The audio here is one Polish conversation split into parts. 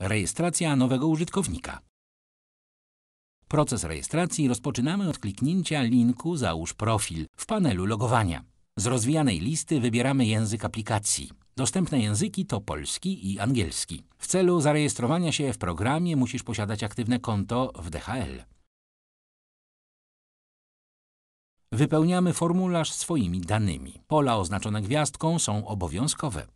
Rejestracja nowego użytkownika. Proces rejestracji rozpoczynamy od kliknięcia linku Załóż profil w panelu logowania. Z rozwijanej listy wybieramy język aplikacji. Dostępne języki to polski i angielski. W celu zarejestrowania się w programie musisz posiadać aktywne konto w DHL. Wypełniamy formularz swoimi danymi. Pola oznaczone gwiazdką są obowiązkowe.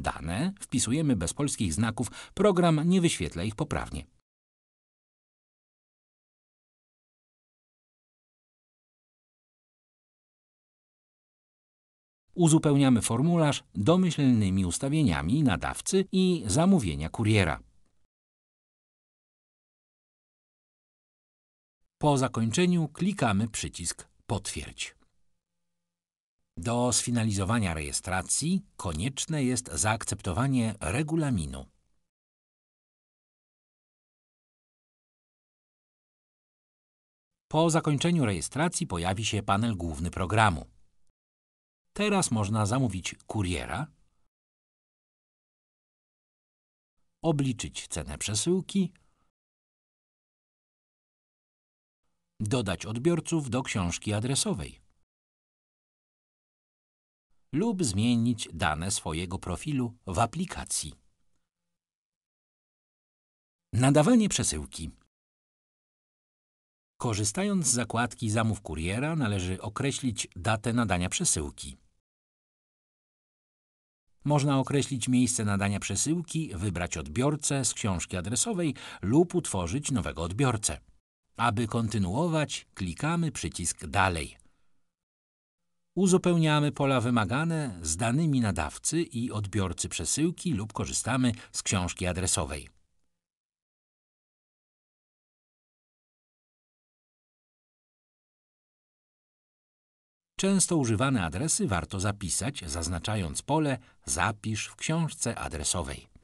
Dane wpisujemy bez polskich znaków, program nie wyświetla ich poprawnie. Uzupełniamy formularz domyślnymi ustawieniami nadawcy i zamówienia kuriera. Po zakończeniu klikamy przycisk Potwierdź. Do sfinalizowania rejestracji konieczne jest zaakceptowanie regulaminu. Po zakończeniu rejestracji pojawi się panel główny programu. Teraz można zamówić kuriera, obliczyć cenę przesyłki, dodać odbiorców do książki adresowej lub zmienić dane swojego profilu w aplikacji. Nadawanie przesyłki Korzystając z zakładki Zamów kuriera należy określić datę nadania przesyłki. Można określić miejsce nadania przesyłki, wybrać odbiorcę z książki adresowej lub utworzyć nowego odbiorcę. Aby kontynuować, klikamy przycisk Dalej. Uzupełniamy pola wymagane z danymi nadawcy i odbiorcy przesyłki lub korzystamy z książki adresowej. Często używane adresy warto zapisać, zaznaczając pole Zapisz w książce adresowej.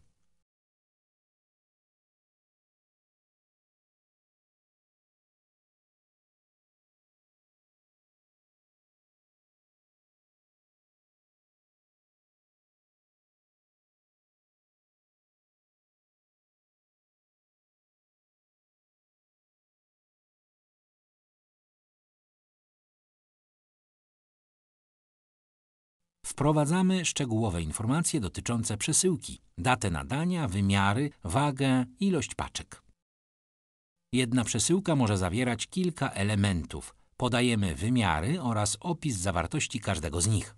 Wprowadzamy szczegółowe informacje dotyczące przesyłki, datę nadania, wymiary, wagę, ilość paczek. Jedna przesyłka może zawierać kilka elementów. Podajemy wymiary oraz opis zawartości każdego z nich.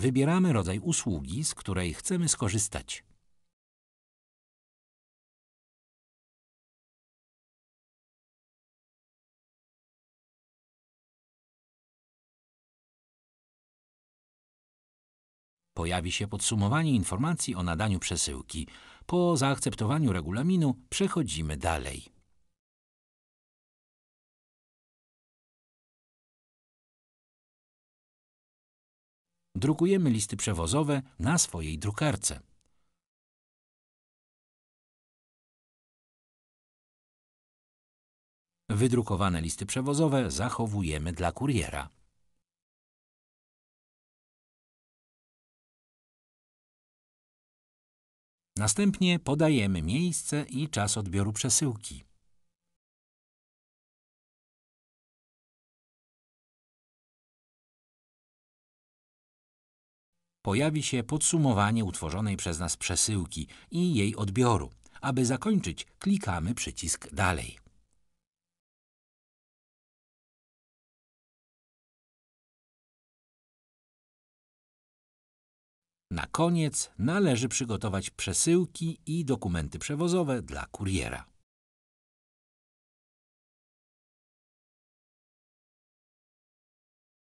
Wybieramy rodzaj usługi, z której chcemy skorzystać. Pojawi się podsumowanie informacji o nadaniu przesyłki. Po zaakceptowaniu regulaminu przechodzimy dalej. Drukujemy listy przewozowe na swojej drukarce. Wydrukowane listy przewozowe zachowujemy dla kuriera. Następnie podajemy miejsce i czas odbioru przesyłki. Pojawi się podsumowanie utworzonej przez nas przesyłki i jej odbioru. Aby zakończyć, klikamy przycisk Dalej. Na koniec należy przygotować przesyłki i dokumenty przewozowe dla kuriera.